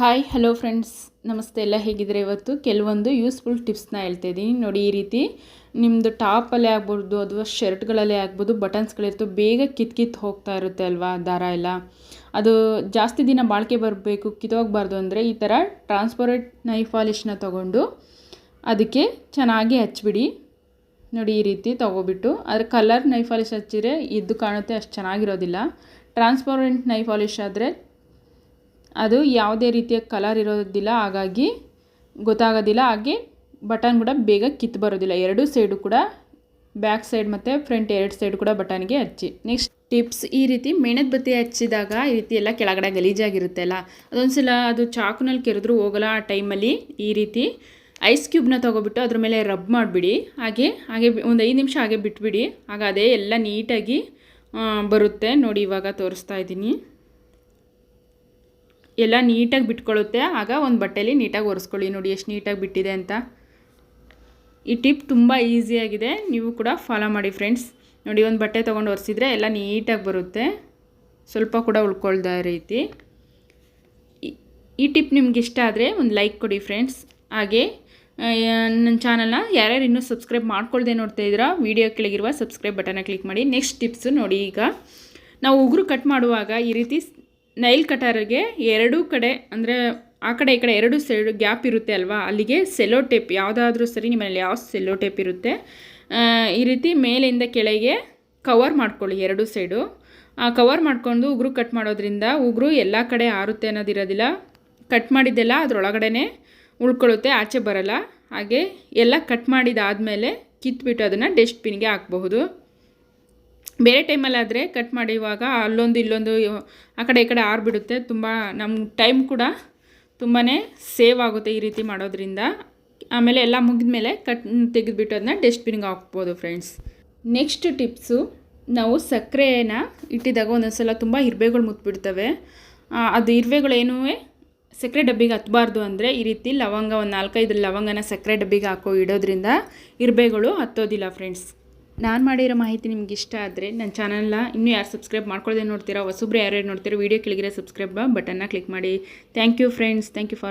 Hi hello friends ನಮಸ್ತೆ, ಎಲ್ಲ ಹೇಗಿದ್ರೆ ಇವತ್ತು? ಕೆಲವೊಂದು ಯೂಸ್ಫುಲ್ ಟಿಪ್ಸ್ನ ಹೇಳ್ತಾ ಇದ್ದೀನಿ. ನೋಡಿ, ಈ ರೀತಿ ನಿಮ್ಮದು ಟಾಪಲ್ಲೇ ಆಗ್ಬೋದು, ಅಥವಾ ಶರ್ಟ್ಗಳಲ್ಲೇ ಆಗ್ಬೋದು ಬಟನ್ಸ್ಗಳಿರ್ತವೆ ಬೇಗ ಕಿತ್ ಕಿತ್ ಹೋಗ್ತಾ ಇರುತ್ತೆ ಅಲ್ವಾ, ದಾರ ಎಲ್ಲ? ಅದು ಜಾಸ್ತಿ ದಿನ ಬಾಳಿಕೆ ಬರಬೇಕು, ಕಿತ್ತೋಗ್ಬಾರ್ದು ಅಂದರೆ ಈ ಥರ ಟ್ರಾನ್ಸ್ಪರೆಂಟ್ ನೈಫ್ ಪಾಲಿಷ್ನ ತೊಗೊಂಡು ಅದಕ್ಕೆ ಚೆನ್ನಾಗಿ ಹಚ್ಬಿಡಿ. ನೋಡಿ, ಈ ರೀತಿ ತೊಗೊಬಿಟ್ಟು ಅದರ ಕಲರ್ ನೈಫ್ ಪಾಲಿಶ್ ಹಚ್ಚಿದ್ರೆ ಇದ್ದು ಕಾಣುತ್ತೆ, ಅಷ್ಟು ಚೆನ್ನಾಗಿರೋದಿಲ್ಲ. ಟ್ರಾನ್ಸ್ಪರೆಂಟ್ ನೈಫ್ ಪಾಲಿಶ್ ಆದರೆ ಅದು ಯಾವುದೇ ರೀತಿಯ ಕಲರ್ ಇರೋದಿಲ್ಲ, ಹಾಗಾಗಿ ಗೊತ್ತಾಗೋದಿಲ್ಲ. ಹಾಗೆ ಬಟನ್ ಕೂಡ ಬೇಗ ಕಿತ್ತು ಬರೋದಿಲ್ಲ. ಎರಡೂ ಸೈಡು ಕೂಡ ಬ್ಯಾಕ್ ಸೈಡ್ ಮತ್ತು ಫ್ರಂಟ್ ಎರಡು ಸೈಡ್ ಕೂಡ ಬಟನ್ಗೆ ಹಚ್ಚಿ. ನೆಕ್ಸ್ಟ್ ಟಿಪ್ಸ್ ಈ ರೀತಿ ಮೆಣದ ಬತ್ತಿ ಹಚ್ಚಿದಾಗ ಈ ರೀತಿ ಎಲ್ಲ ಕೆಳಗಡೆ ಗಲೀಜಾಗಿರುತ್ತೆ ಅಲ್ಲ? ಅದೊಂದ್ಸಲ ಅದು ಚಾಕುನಲ್ಲಿ ಕೆರೆದ್ರೂ ಹೋಗಲ್ಲ ಆ ಟೈಮಲ್ಲಿ ಈ ರೀತಿ ಐಸ್ ಕ್ಯೂಬ್ನ ತೊಗೊಬಿಟ್ಟು ಅದ್ರ ಮೇಲೆ ರಬ್ ಮಾಡಿಬಿಡಿ. ಹಾಗೆ ಹಾಗೆ ಒಂದು ಐದು ನಿಮಿಷ ಹಾಗೆ ಬಿಟ್ಬಿಡಿ. ಆಗ ಅದೇ ಎಲ್ಲ ನೀಟಾಗಿ ಬರುತ್ತೆ. ನೋಡಿ ಇವಾಗ ತೋರಿಸ್ತಾ ಇದ್ದೀನಿ. ಎಲ್ಲ ನೀಟಾಗಿ ಬಿಟ್ಕೊಳ್ಳುತ್ತೆ. ಆಗ ಒಂದು ಬಟ್ಟೆಯಲ್ಲಿ ನೀಟಾಗಿ ಒರೆಸ್ಕೊಳ್ಳಿ ನೋಡಿ ಎಷ್ಟು ನೀಟಾಗಿ ಬಿಟ್ಟಿದೆ ಅಂತ. ಈ ಟಿಪ್ ತುಂಬ ಈಸಿಯಾಗಿದೆ ನೀವು ಕೂಡ ಫಾಲೋ ಮಾಡಿ ಫ್ರೆಂಡ್ಸ್. ನೋಡಿ ಒಂದು ಬಟ್ಟೆ ತೊಗೊಂಡು ಒರೆಸಿದ್ರೆ ಎಲ್ಲ ನೀಟಾಗಿ ಬರುತ್ತೆ. ಸ್ವಲ್ಪ ಕೂಡ ಉಳ್ಕೊಳ್ದ ರೀತಿ. ಈ ಟಿಪ್ ನಿಮ್ಗೆ ಇಷ್ಟ ಆದರೆ ಒಂದು ಲೈಕ್ ಕೊಡಿ ಫ್ರೆಂಡ್ಸ್. ಹಾಗೆ ನನ್ನ ಚಾನಲ್ನ ಯಾರ್ಯಾರು ಇನ್ನೂ ಸಬ್ಸ್ಕ್ರೈಬ್ ಮಾಡ್ಕೊಳ್ದೆ ನೋಡ್ತಾ ಇದ್ದೀರಾ, ವೀಡಿಯೋ ಕೆಳಗಿರುವ ಸಬ್ಸ್ಕ್ರೈಬ್ ಬಟನ್ನ ಕ್ಲಿಕ್ ಮಾಡಿ. ನೆಕ್ಸ್ಟ್ ಟಿಪ್ಸು ನೋಡಿ ಈಗ. ನಾವು ಉಗುರು ಕಟ್ ಮಾಡುವಾಗ ಈ ರೀತಿ ನೈಲ್ ಕಟಾರಿಗೆ ಎರಡೂ ಕಡೆ, ಅಂದರೆ ಆ ಕಡೆ ಈ ಕಡೆ ಎರಡು ಸೈಡು ಗ್ಯಾಪ್ ಇರುತ್ತೆ ಅಲ್ವಾ? ಅಲ್ಲಿಗೆ ಸೆಲೋ ಟೇಪ್ ಯಾವುದಾದ್ರೂ ಸರಿ ನಿಮ್ಮಲ್ಲಿ ಯಾವ ಸೆಲೋ ಟೇಪ್ ಇರುತ್ತೆ. ಈ ರೀತಿ ಮೇಲಿಂದ ಕೆಳಗೆ ಕವರ್ ಮಾಡ್ಕೊಳ್ಳಿ ಎರಡು ಸೈಡು ಆ ಕವರ್ ಮಾಡ್ಕೊಂಡು ಉಗುರು ಕಟ್ ಮಾಡೋದ್ರಿಂದ ಉಗುರು ಎಲ್ಲ ಕಡೆ ಆರುತ್ತೆ ಅನ್ನೋದಿರೋದಿಲ್ಲ. ಕಟ್ ಮಾಡಿದ್ದೆಲ್ಲ ಅದರೊಳಗಡೆ ಉಳ್ಕೊಳ್ಳುತ್ತೆ, ಆಚೆ ಬರಲ್ಲ. ಹಾಗೆ ಎಲ್ಲ ಕಟ್ ಮಾಡಿದಾದಮೇಲೆ ಕಿತ್ಬಿಟ್ಟು ಅದನ್ನು ಡಸ್ಟ್ಬಿನ್ಗೆ ಹಾಕಬಹುದು. ಬೇರೆ ಟೈಮಲ್ಲಾದರೆ ಕಟ್ ಮಾಡುವಾಗ ಅಲ್ಲೊಂದು ಇಲ್ಲೊಂದು ಆ ಕಡೆ ಈ ಕಡೆ ಆರಿಬಿಡುತ್ತೆ ತುಂಬ ನಮ್ಮ ಟೈಮ್ ಕೂಡ ತುಂಬಾ ಸೇವ್ ಆಗುತ್ತೆ ಈ ರೀತಿ ಮಾಡೋದ್ರಿಂದ. ಆಮೇಲೆ ಎಲ್ಲ ಮುಗಿದ ಮೇಲೆ ಕಟ್ ತೆಗೆದುಬಿಟ್ಟು ಅದನ್ನ ಡಸ್ಟ್ಬಿನ್ಗೆ ಹಾಕ್ಬೋದು ಫ್ರೆಂಡ್ಸ್ ನೆಕ್ಸ್ಟ್ ಟಿಪ್ಸು ನಾವು ಸಕ್ಕರೆನ ಇಟ್ಟಿದಾಗ ಒಂದೊಂದು ಸಲ ತುಂಬ ಇರ್ವೆಗಳು ಮುತ್ಬಿಡ್ತವೆ. ಅದು ಇರುವೆಗಳೇನೂ ಸಕ್ಕರೆ ಡಬ್ಬಿಗೆ ಹತ್ತಬಾರ್ದು ಅಂದರೆ ಈ ರೀತಿ ಲವಂಗ ಒಂದು ನಾಲ್ಕೈದು ಲವಂಗನ ಸಕ್ಕರೆ ಡಬ್ಬಿಗೆ ಹಾಕೋ ಇಡೋದ್ರಿಂದ ಇರ್ವೆಗಳು ಹತ್ತೋದಿಲ್ಲ ಫ್ರೆಂಡ್ಸ್ ನಾನು ಮಾಡಿರೋ ಮಾಹಿತಿ ನಿಮ್ಗೆ ಇಷ್ಟ ಆದರೆ ನನ್ನ ಚಾನಲ್ನ ಇನ್ನೂ ಯಾರು ಸಬ್ಸ್ಕ್ರೈಬ್ ಮಾಡ್ಕೊಳ್ಳದೆ ನೋಡ್ತೀರಾ ಹೊಸಬ್ರು ಯಾರ್ಯಾರು ನೋಡ್ತೀರೋ ವೀಡಿಯೋ ಕೆಳಗಿರೋ ಸಬ್ಸ್ಕ್ರೈಬ್ ಬಟನ್ನ ಕ್ಲಿಕ್ ಮಾಡಿ. Thank you friends thank you for